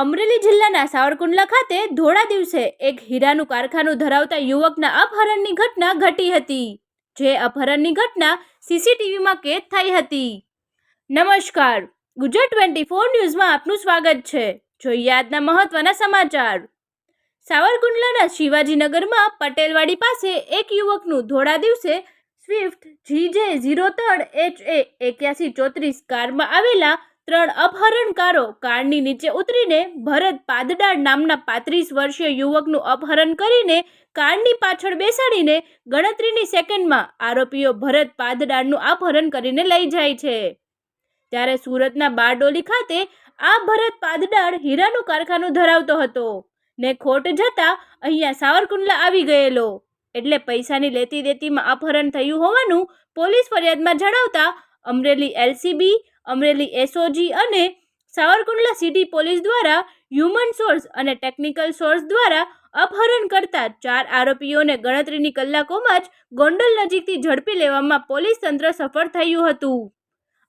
અમરેલી જિલ્લાના સાવરકુંડલા ખાતે ધોળા દિવસે એક હીરાનું કારખાનું ધરાવતા યુવકના અપહરણની ઘટના ઘટી હતી, જે અપહરણની ઘટના સીસીટીવીમાં કેદ થઈ હતી. નમસ્કાર, ગુજરાત ટ્વેન્ટી ફોર ન્યૂઝમાં આપનું સ્વાગત છે. જોઈએ આજના મહત્વના સમાચાર. સાવરકુંડલાના શિવાજીનગરમાં પટેલવાડી પાસે એક યુવકનું ધોળા દિવસે સ્વિફ્ટ જીજે ઝીરો ત્રણ એચ એ એક્યાસી ચોત્રીસ કારમાં આવેલા ત્રણ અપહરણકારો કારની નીચે ઉતરીને ભરત પાદડાળ નામના પાંત્રીસ વર્ષીય યુવકનું અપહરણ કરીને કારની પાછળ બેસાડીને ગણતરીની સેકન્ડમાં આરોપીઓ ભરત પાદડાળનું અપહરણ કરીને લઈ જાય છે. ત્યારે સુરતના બારડોલી ખાતે આ ભરત પાદડાળ હીરાનું કારખાનું ધરાવતો હતો ને ખોટ જતા અહીંયા સાવરકુંડલા આવી ગયેલો. એટલે પૈસાની લેતી દેતીમાં અપહરણ થયું હોવાનું પોલીસ ફરિયાદમાં જણાવતા અમરેલી એલસીબી અમરેલી એસઓજી અને સાવરકુંડલા સિટી પોલીસ દ્વારા હ્યુમન સોર્સ અને ટેકનિકલ સોર્સ દ્વારા અપહરણ કરતા ચાર આરોપીઓને ગણતરીની કલાકોમાં જ ગોંડલ નજીકથી ઝડપી લેવામાં પોલીસ તંત્ર સફળ થયું હતું.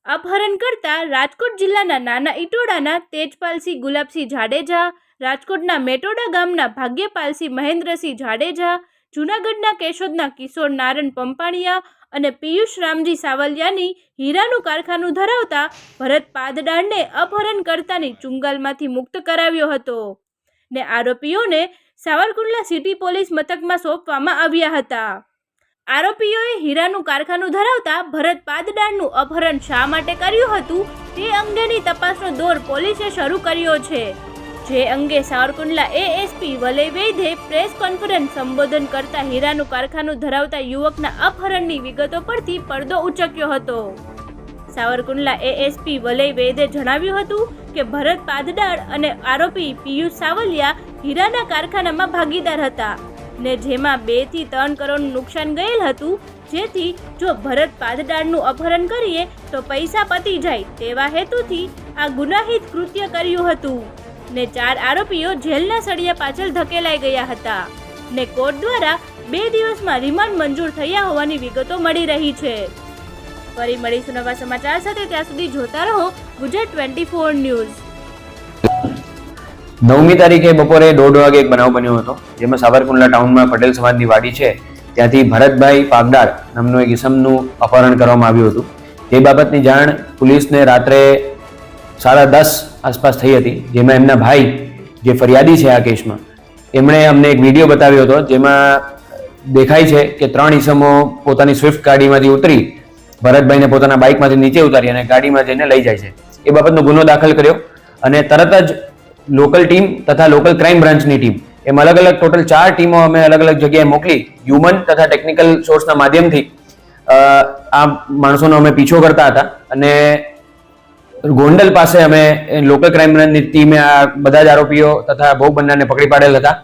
અપહરણ કરતા રાજકોટ જિલ્લાના નાના ઇટોડાના તેજપાલસિંહ ગુલાબસિંહ જાડેજા, રાજકોટના મેટોડા ગામના ભાગ્યપાલસિંહ મહેન્દ્રસિંહ જાડેજા, જૂનાગઢના કેશોદના કિશોર નારાયણ પંપાણિયા અને પિયુષ રામજી સાવલિયાની હીરાનું કારખાનું ધરાવતા ભરત પાદડાળને અપહરણ કરતાની ચુંગાલમાંથી મુક્ત કરાવ્યો હતો ને આરોપીઓને સાવરકુંડલા સિટી પોલીસ મથકમાં સોંપવામાં આવ્યા હતા. આરોપીઓએ હીરાનું કારખાનું ધરાવતા ભરત પાદડાળનું અપહરણ શા માટે કર્યું હતું તે અંગેની તપાસનો દોર પોલીસે શરૂ કર્યો છે. જે અંગે Savarkundla ASP Valay Vaidya press conference સંબોધન કરતા હીરાનું કારખાનું ધરાવતા યુવકના અપહરણની વિગતો પરથી પડદો ઉચક્યો હતો. સાવરકુંડલા એએસપી વલય વૈદે જણાવ્યું હતું કે ભરત પાદડાળ અને આરોપી પિયુષ સાવલિયા હીરાના કારખાનામાં ભાગીદાર હતા ને જેમાં બેથી ત્રણ કરોડનું નુકસાન ગયેલ હતું. જેથી જો ભરત પાદડાળનું અપહરણ કરીએ તો પૈસા પતી જાય તેવા હેતુથી આ ગુનાહિત કૃત્ય કર્યું હતું. ને ચાર આરોપીઓ જેલના સળિયા પાછળ ધકેલાઈ ગયા હતા ને કોર્ટ દ્વારા બે દિવસમાં રિમાન્ડ મંજૂર થયા હોવાની વિગતો મળી રહી છે. ફરી મળીશું નવા સમાચાર સાથે, ત્યાં સુધી જોતા રહો ગુજરાત ટ્વેન્ટી ફોર ન્યૂઝ. નવમી તારીખે બપોરે દોઢ વાગે એક બનાવ બન્યો હતો, જેમાં સાવરકુંડલા ટાઉનમાં પટેલ સમાજની વાડી છે. ત્યાંથી ભરતભાઈ પાગદાર નામનો એક ઇસમનું અપહરણ કરવામાં આવ્યું હતું. તે બાબતની જાણ પોલીસને રાત્રે સાડા દસ આસપાસ થઈ હતી, જેમાં એમના ભાઈ જે ફરિયાદી છે આ કેસમાં, એમણે અમને એક વીડિયો બતાવ્યો હતો, જેમાં દેખાય છે કે ત્રણ ઈસમો પોતાની સ્વિફ્ટ ગાડીમાંથી ઉતરી ભરતભાઈને પોતાના બાઇકમાંથી નીચે ઉતારી અને ગાડીમાં જઈને લઈ જાય છે. એ બાબતનો ગુનો દાખલ કર્યો અને તરત જ લોકલ ટીમ તથા લોકલ ક્રાઇમ બ્રાન્ચની ટીમ, એમ અલગ અલગ ટોટલ ચાર ટીમો અમે અલગ અલગ જગ્યાએ મોકલી હ્યુમન તથા ટેકનિકલ સોર્સના માધ્યમથી આ માણસોનો અમે પીછો કરતા હતા અને ગોંડલ પાસે અમે લોકલ ક્રાઇમ બ્રાન્ચની ટીમે આ બધા જ આરોપીઓ તથા ભોગ બનનારને પકડી પાડેલ હતા.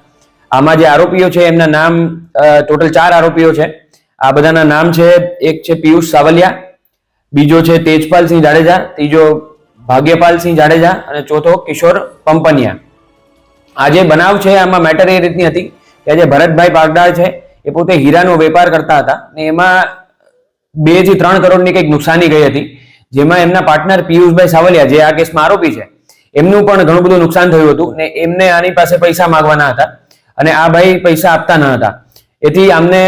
આમાં જે આરોપીઓ છે, એમના નામ ટોટલ ચાર આરોપીઓ છે. આ બધાના નામ છે, એક છે પિયુષ સાવલિયા, બીજો છે તેજપાલસિંહ જાડેજા, ત્રીજો ભાગ્યપાલસિંહ જાડેજા અને ચોથો કિશોર પંપનિયા. આ જે બનાવ છે, આમાં મેટર એ રીતની હતી કે જે ભરતભાઈ પાગડાળ છે, એ પોતે હીરાનો વેપાર કરતા હતા ને એમાં બેથી ત્રણ કરોડની કંઈક નુકસાની ગઈ હતી. જેમાં એમના પાર્ટનર પિયુષભાઈ સાવલિયા, જે આ કેસમાં આરોપી છે, એમનું પણ ઘણું બધું નુકસાન થયું હતું ને એમને આની પાસે પૈસા માંગવાના હતા અને આ ભાઈ પૈસા આપતા ન હતા. એથી આમને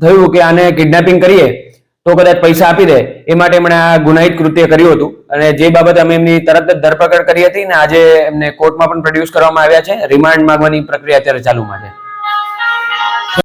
થયું કે આને કિડનેપિંગ કરીએ, તો કદાચ પૈસા આપી દે. એ માટે એમણે આ ગુનાહિત કૃત્ય કર્યું હતું અને જે બાબતે અમે એમની તરત જ ધરપકડ કરી હતી ને આજે એમને કોર્ટમાં પણ પ્રોડ્યુસ કરવામાં આવ્યા છે. રિમાન્ડ માંગવાની પ્રક્રિયા અત્યારે ચાલુમાં છે.